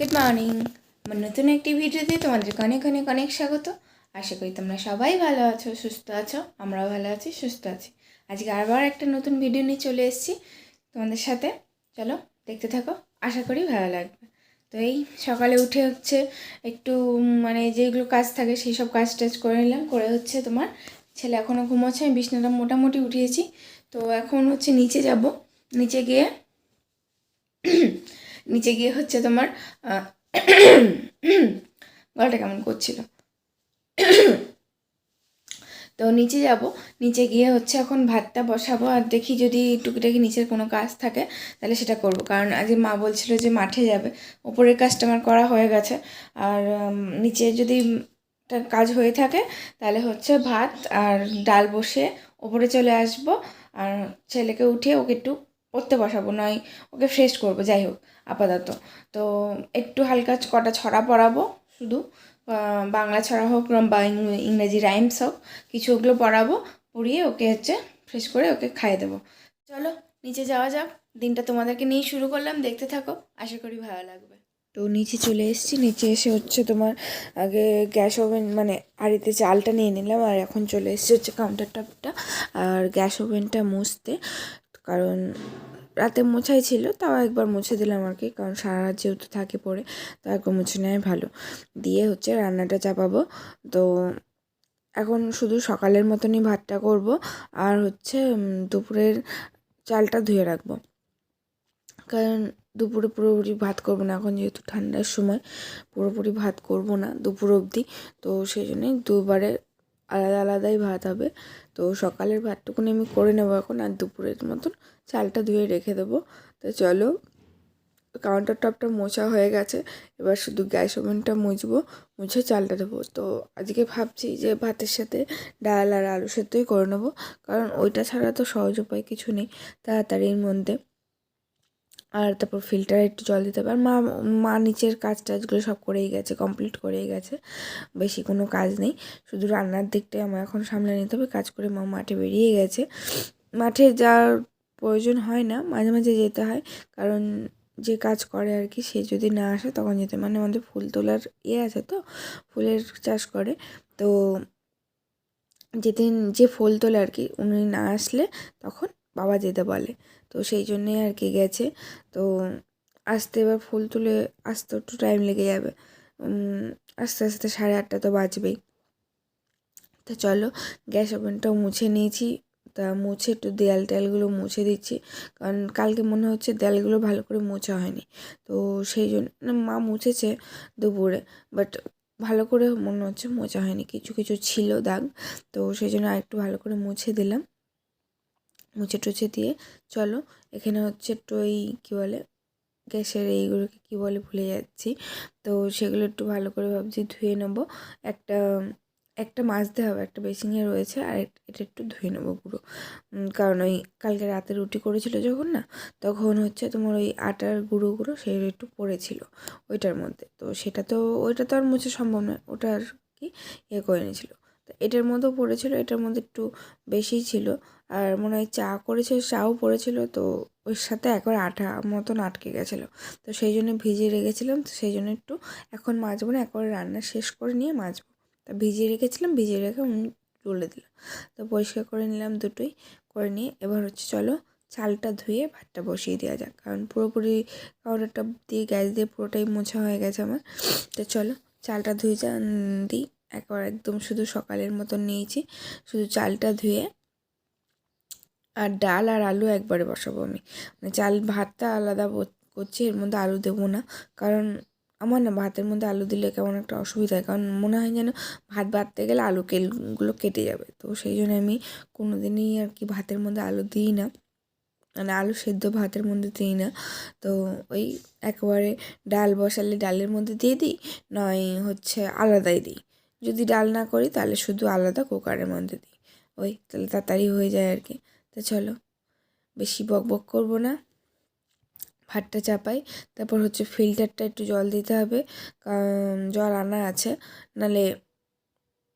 Good morning. আমার নতুন একটি ভিডিওতে তোমাদেরকে অনেক অনেক অনেক স্বাগত। আশা করি তোমরা সবাই ভালো আছো, সুস্থ আছো, আমরাও ভালো আছি, সুস্থ আছি। আজকে আবার একটা নতুন ভিডিও নিয়ে চলে এসেছি তোমাদের সাথে। চলো দেখতে থাকো, আশা করি ভালো লাগবে। তো এই সকালে উঠে হচ্ছে একটু মানে যেগুলো কাজ থাকে সেই সব কাজ টাজ করে নিলাম। করে হচ্ছে তোমার ছেলে এখনও ঘুমোচ্ছে, আমি বিছনাটা মোটামুটি উঠিয়েছি। তো এখন হচ্ছে নিচে যাব। নিচে গিয়ে নিচে গিয়ে হচ্ছে তোমার গলাটা কেমন করছিল? তো নিচে যাব, নিচে গিয়ে হচ্ছে এখন ভাতটা বসাবো, আর দেখি যদি টুকিটাকি নিচের কোনো কাজ থাকে, তাহলে সেটা করব। কারণ আজকে মা বলছিল যে মাঠে যাবে, ওপরের কাজটা আমার করা হয়ে গেছে। আর নিচে যদি কাজ হয়ে থাকে, তাহলে হচ্ছে ভাত আর ডাল বসে ওপরে চলে আসব। আর ছেলেকে উঠিয়ে ওকে একটু পড়তে বসাবো, নয় ওকে ফ্রেশ করব, যাই হোক, আপাতত। তো একটু হালকা কটা ছড়া পড়াবো, শুধু বাংলা ছড়া হোক বা ইংরেজি রাইমস হোক, কিছু ওগুলো পড়াবো, পড়িয়ে ওকে হচ্ছে ফ্রেশ করে ওকে খাইয়ে দেবো। চলো, নিচে যাওয়া যাক, দিনটা তোমাদেরকে নিয়ে শুরু করলাম, দেখতে থাকো, আশা করি ভালো লাগবে। তো নিচে চলে এসেছি, নিচে এসে হচ্ছে তোমার আগে গ্যাস ওভেন মানে হাঁড়িতে চালটা নিয়ে নিলাম, আর এখন চলে এসেছি হচ্ছে কাউন্টার টপটা আর গ্যাস ওভেনটা মুছতে। কারণ রাতে মোছাই ছিল, তাও একবার মুছে দিলাম আর কি, কারণ সারা রাত যেহেতু থাকে পড়ে, তো একবার মুছে নেওয়াই ভালো। দিয়ে হচ্ছে রান্নাটা চাপাবো। তো এখন শুধু সকালের মতনই ভাতটা করব আর হচ্ছে দুপুরের চালটা ধুয়ে রাখব। কারণ দুপুরে পুরোপুরি ভাত করব না, এখন যেহেতু ঠান্ডার সময়, পুরোপুরি ভাত করব না দুপুর অবধি, তো সেই জন্যই দুবারে আলাদা আলাদাই ভাত হবে। তো সকালের ভাতটুকুনি আমি করে নেব এখন আর দুপুরের মতন চালটা ধুয়ে রেখে দেবো। তো চলো কাউন্টার টপটা মোছা হয়ে গেছে। এবার শুধু গ্যাস ওভেনটা মুছবো, মুছে চালটা দেবো তো আজকে ভাবছি যে ভাতের সাথে ডাল আর আলু সেদ্ধই করে নেব। কারণ ওইটা ছাড়া তো সহজ উপায় কিছু নেই তাড়াতাড়ির মধ্যে। আর তারপর ফিল্টারে একটু জল দিতে হবে। আর মা মা নিচের কাজ টাজগুলো সব করেই গেছে কমপ্লিট করেই গেছে। বেশি কোনো কাজ নেই। শুধু রান্নার দিকটাই আমার এখন সামলে নিতে হবে। কাজ করে মা মাঠে বেরিয়ে গেছে। মাঠে যাওয়ার প্রয়োজন হয় না, মাঝে মাঝে যেতে হয়। কারণ যে কাজ করে আর কি, সে যদি না আসে তখন যেতে মানে আমাদের ফুল তোলার ইয়ে আছে তো, ফুলের চাষ করে। তো যেদিন যে ফুল তোলে আর কি, উনি না আসলে তখন বাবা যেতে বলে। তো সেই জন্যই আর কি গেছে। তো আসতে এবার ফুল তুলে আসতে একটু টাইম লেগে যাবে। আস্তে আস্তে সাড়ে আটটা তো বাজবেই। তো চলো, গ্যাস ওভেনটাও মুছে নিয়েছি। তা মুছে একটু দেয়াল টেয়ালগুলো মুছে দিচ্ছি। কারণ কালকে মনে হচ্ছে দেয়ালগুলো ভালো করে মোছা হয়নি। তো সেই জন্য মা মুছেছে দুপুরে বাট ভালো করে মনে হচ্ছে মোছা হয়নি। কিছু কিছু ছিল দাগ। তো সেই জন্য আরেকটু ভালো করে মুছে দিলাম। মুছে টুছে দিয়ে চলো, এখানে হচ্ছে ওই কী বলে, গ্যাসের এইগুলোকে কী বলে ভুলে যাচ্ছি। তো সেগুলো একটু ভালো করে ভাবছি, ধুয়ে নেব। একটা একটা মাজতে হবে, একটা বেসিংয়ে রয়েছে, আর এটা একটু ধুয়ে নেব পুরো। কারণ ওই কালকে রাতে রুটি করেছিল যখন না, তখন হচ্ছে তোমার ওই আটার গুঁড়ো গুঁড়ো সেগুলো একটু পড়েছিল ওইটার মধ্যে। তো সেটা তো, ওইটা তো আর মুছে সম্ভব নয়, ওটা আর কি ইয়ে করে নিয়েছিল। এটার মধ্যেও পড়েছিল, এটার মধ্যে একটু বেশি ছিল। আর মনে হয় চা করেছে, চাও পড়েছিল, তো ওর সাথে একবার আঠা মতন আটকে গেছিল। তো সেই জন্য ভিজিয়ে রেখেছিলাম, তো সেই জন্য একটু এখন মাজবো না, একবার রান্না শেষ করে নিয়ে মাজবো। তা ভিজিয়ে রেখেছিলাম, ভিজিয়ে রেখে তুলে দিলাম। তো পরিষ্কার করে নিলাম দুটোই, করে নিয়ে এবার হচ্ছে চলো চালটা ধুয়ে ভাতটা বসিয়ে দেওয়া যাক। কারণ পুরোপুরি কাউন্টারটা দিয়ে, গ্যাস দিয়ে পুরোটাই মোছা হয়ে গেছে আমার। তো চলো চালটা ধুয়ে যা দিই। একবার একদম শুধু সকালের মতন নিয়েছি। শুধু চালটা ধুয়ে আর ডাল আর আলু একবারে বসাবো আমি। মানে চাল ভাতটা আলাদা করছি, এর মধ্যে আলু দেবো না। কারণ আমার না ভাতের মধ্যে আলু দিলে কেমন একটা অসুবিধা হয়। কারণ মনে হয় যেন ভাত বাড়তে গেলে আলু কেলগুলো কেটে যাবে। তো সেই জন্য আমি কোনো দিনই আর কি ভাতের মধ্যে আলু দিই না। মানে আলু সেদ্ধ ভাতের মধ্যে দিই না। তো ওই একবারে ডাল বসালে ডালের মধ্যে দিয়ে দিই, নয় হচ্ছে আলাদাই দিই। যদি ডাল না করি, তাহলে শুধু আলাদা কুকারের মধ্যে দিই। ওই তাহলে তাড়াতাড়ি হয়ে যায় আর কি। তা চলো, বেশি বক বক করব না। ভাতটা চাপাই, তারপর হচ্ছে ফিল্টারটা একটু জল দিতে হবে। জল আনা আছে, নালে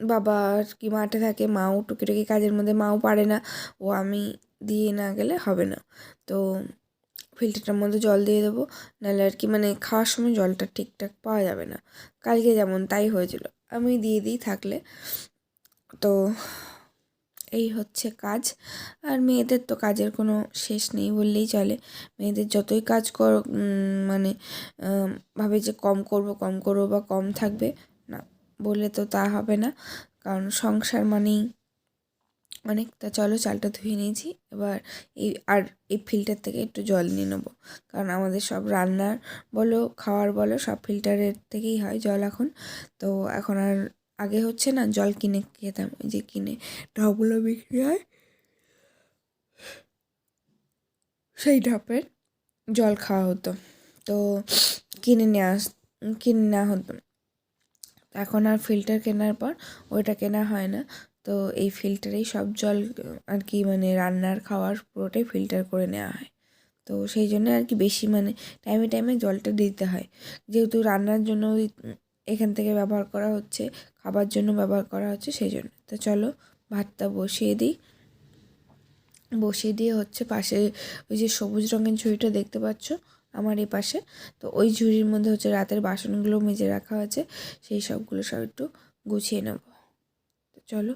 বাবা আর কি মাঠে থাকে, মাও টুকিটাকি কাজের মধ্যে, মাও পারে না। ও আমি দিয়ে না গেলে হবে না। তো ফিল্টারটার মধ্যে জল দিয়ে দেবো নাহলে আর কি মানে খাওয়ার সময় জলটা ঠিকঠাক পাওয়া যাবে না। কালকে যেমন তাই হয়েছিল। আমি দিয়ে দিই থাকলে। তো এই হচ্ছে কাজ। আর মেয়েদের তো কাজের কোনো শেষ নেই বললেই চলে। মেয়েদের যতই কাজ কর মানে ভাবে যে কম করব কম করব বা কম থাকবে, না বলে তো তা হবে না। কারণ সংসার মানেই অনেক তা চলো চালটা ধুয়ে নিয়েছি। এবার এই, আর এই ফিল্টার থেকে একটু জল নিয়ে নেব। কারণ আমাদের সব রান্নার বলো, খাওয়ার বলো, সব ফিল্টারের থেকেই হয় জল এখন। তো এখন আর আগে হচ্ছে না জল কিনে খেতাম, ওই যে কিনে ঢপগুলো বিক্রি হয়। সেই ঢপের জল খাওয়া হতো। তো কিনে নেওয়া কিনে নেওয়া হতো। এখন আর ফিল্টার কেনার পর ওইটা কেনা হয় না। তো এই ফিল্টারেই সব জল আর কি মানে রান্নার খাওয়ার পুরোটাই ফিল্টার করে নেওয়া হয়। তো সেই জন্য আর কি বেশি মানে টাইমে টাইমে জলটা দিতে হয়। যেহেতু রান্নার জন্য এখান থেকে ব্যবহার করা হচ্ছে, খাবার জন্য ব্যবহার করা হচ্ছে সেই জন্য। তো চলো ভাতটা বসিয়ে দিই। বসিয়ে দিয়ে হচ্ছে পাশে ওই যে সবুজ রঙের ঝুড়িটা দেখতে পাচ্ছ আমার এই পাশে। তো ওই ঝুড়ির মধ্যে হচ্ছে রাতের বাসনগুলো মেজে রাখা আছে সেই সবগুলো সব একটু গুছিয়ে নেব। তো চলো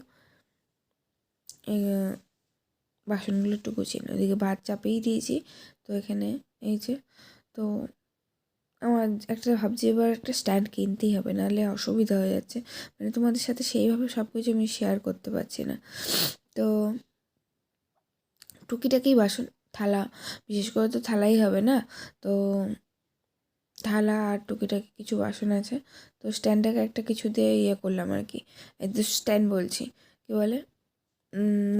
বাসনগুলো একটু নেব ওদিকে ভাত চাপেই দিয়েছি, তো এখানে এই যে, তো আমার একটা ভাবছি এবার একটা স্ট্যান্ড কিনতেই হবে, নাহলে অসুবিধা হয়ে যাচ্ছে। মানে তোমাদের সাথে সেইভাবে সব কিছু আমি শেয়ার করতে পারছি না। তো টুকিটাকি বাসন, থালা, বিশেষ করে তো থালাই হবে না? তো থালা আর টুকিটাকি কিছু বাসন আছে, তো স্ট্যান্ডটাকে একটা কিছু দিয়ে ইয়ে করলাম আর কি। স্ট্যান্ড বলছি, কী বলে?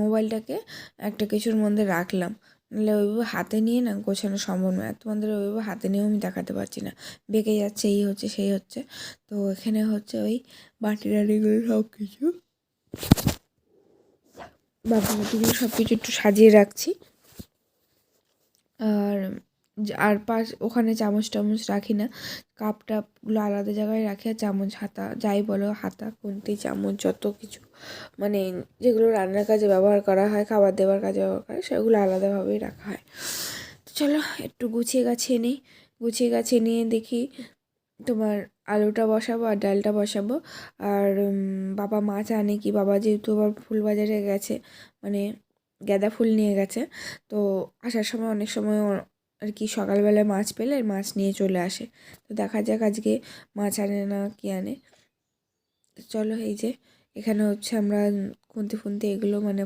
মোবাইলটাকে একটা কিছুর মধ্যে রাখলাম। নাহলে ওইভাবে হাতে নিয়ে না গোছানো সম্ভব নয়। তোমাদের ওইভাবে হাতে নিয়েও আমি দেখাতে পারছি না। বেঁকে যাচ্ছে, এই হচ্ছে, সেই হচ্ছে। তো এখানে হচ্ছে ওই বাটি টাটিগুলো সব কিছু বাটি টাটিগুলো সব কিছু একটু সাজিয়ে রাখছি। আর আর পাশ ওখানে চামচ টামচ রাখি না। কাপ টাপগুলো আলাদা জায়গায় রাখি আর চামচ, হাতা, যাই বলো, হাতা, খুন্তি, চামচ, যত কিছু। মানে যেগুলো রান্নার কাজে ব্যবহার করা হয়, খাবার দেওয়ার কাজে ব্যবহার করা হয়, সেগুলো আলাদাভাবেই রাখা হয়। তো চলো, একটু গুছিয়ে গাছিয়ে নিই। গুছিয়ে গাছিয়ে নিয়ে দেখি তোমার আলুটা বসাবো আর ডালটা বসাবো। আর বাবা মাছ আনে কি? বাবা যেহেতু আবার ফুল বাজারে গেছে মানে গাঁদা ফুল নিয়ে গেছে, তো আসার সময় অনেক সময় আর কি সকালবেলায় মাছ পেলে মাছ নিয়ে চলে আসে। তো দেখা যাক আজকে মাছ আনে না কি আনে। চলো এই যে এখানে হচ্ছে আমরা খুন্তি ফুন্তি এগুলো মানে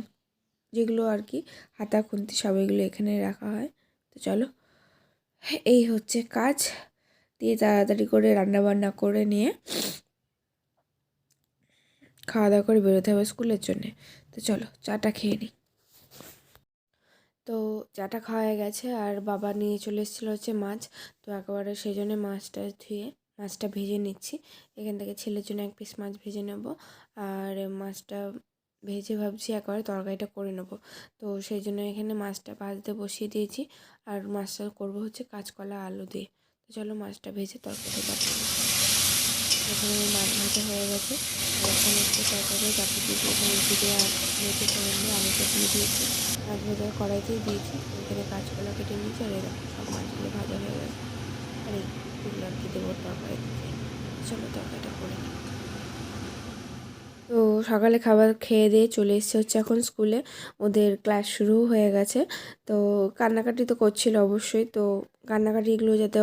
যেগুলো আর কি হাতা খুন্তি সব এগুলো এখানে রাখা হয়। তো চলো এই হচ্ছে কাজ। দিয়ে তাড়াতাড়ি করে রান্না বান্না করে নিয়ে খাওয়া দাওয়া করে বেরোতে হবে স্কুলের জন্যে। তো চলো চাটা খেয়ে নিই। তো চাটা খাওয়া গেছে আর বাবা নিয়ে চলে এসেছিল হচ্ছে মাছ। তো একেবারে সেই জন্য মাছটা ধুয়ে, মাছটা ভেজে নিচ্ছি। এখান থেকে ছেলের জন্য এক পিস মাছ ভেজে নেব। আর মাছটা ভেজে ভাবছি একবারে তরকারিটা করে নেব। তো সেই জন্য এখানে মাছটা ভাজতে বসিয়ে দিয়েছি। আর মাছটা করব হচ্ছে কাঁচকলা আলু দিয়ে। তো চলো মাছটা ভেজে তরকারিটা দিই এখানে মাছ ভাজা হয়ে গেছে। এখানে হচ্ছে তরকারি চাপিয়ে দিয়েছি। এখানে জিরে আর মেথি ফোড়ন দিয়ে আলুটা দিয়ে দিয়েছি। মাছ ভাজার কড়াইতেই দিয়েছি। এখানে কাঁচকলা কেটে নিয়েছি আর এরকম সব মাছগুলো ভাজা হয়ে গেছে। আর এইগুলো আর কি দেবো তরকারি দিতে চলো তরকারিটা করে নিই। তো সকালে খাবার খেয়ে দিয়ে চলে এসেছে হচ্ছে এখন স্কুলে। ওদের ক্লাস শুরু হয়ে গেছে। তো কান্নাকাটি তো করছিল অবশ্যই। তো কান্নাকাটি এগুলো যাতে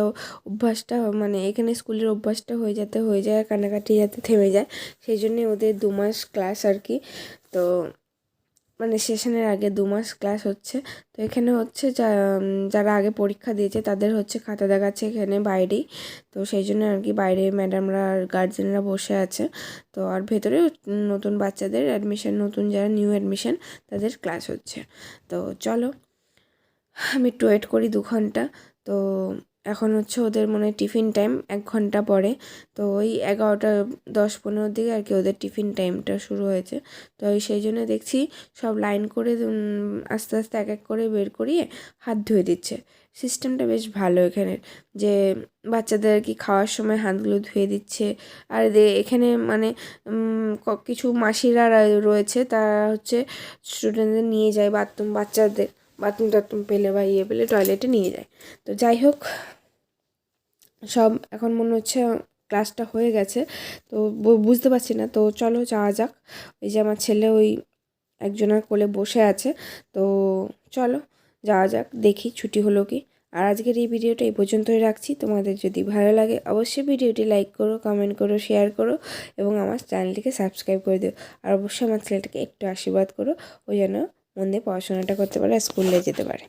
অভ্যাসটা মানে এখানে স্কুলের অভ্যাসটা হয়ে যাতে হয়ে যায় কান্নাকাটি যাতে থেমে যায়, সেই জন্যে ওদের দু মাস ক্লাস আর কি। তো মানে সেশনের আগে দু মাস ক্লাস হচ্ছে। তো এখানে হচ্ছে যারা আগে পরীক্ষা দিয়েছে তাদের হচ্ছে খাতা দেখাচ্ছে এখানে বাইরেই। তো সেই জন্য আর কি বাইরে ম্যাডামরা আর গার্জেনরা বসে আছে। তো আর ভেতরে নতুন বাচ্চাদের অ্যাডমিশন নতুন যারা নিউ অ্যাডমিশন তাদের ক্লাস হচ্ছে। তো চলো, আমি একটু ওয়েট করি দু ঘণ্টা। তো এখন হচ্ছে ওদের মনে টিফিন টাইম এক ঘণ্টা পরে। তো ওই এগারোটা, দশ, পনেরোর দিকে আর কি ওদের টিফিন টাইমটা শুরু হয়েছে। তো ওই সেই জন্য দেখছি সব লাইন করে আস্তে আস্তে এক এক করে বের করিয়ে হাত ধুয়ে দিচ্ছে। সিস্টেমটা বেশ ভালো এখানের। যে বাচ্চাদের আর কি খাওয়ার সময় হাতগুলো ধুয়ে দিচ্ছে। আর এখানে মানে কিছু মাসিরা রয়েছে, তারা হচ্ছে স্টুডেন্টদের নিয়ে যায় বাথরুম বাচ্চাদের। বাথরুম টাথরুম পেলে বা ইয়ে পেলে টয়লেটে নিয়ে যায়। তো যাই হোক, সব এখন মনে হচ্ছে ক্লাসটা হয়ে গেছে। তো বুঝতে পারছি না। তো চলো যাওয়া যাক। ওই যে আমার ছেলে ওই একজনের কোলে বসে আছে। তো চলো যাওয়া যাক, দেখি ছুটি হলো কি। আর আজকের এই ভিডিওটা এই পর্যন্তই রাখছি। তোমাদের যদি ভালো লাগে অবশ্যই ভিডিওটি লাইক করো কমেন্ট করো শেয়ার করো এবং আমার চ্যানেলটিকে সাবস্ক্রাইব করে দিও। আর অবশ্যই আমার ছেলেটাকে একটু আশীর্বাদ করো। ও যেন মন দিয়ে পড়াশোনাটা করতে পারে স্কুলে যেতে পারে।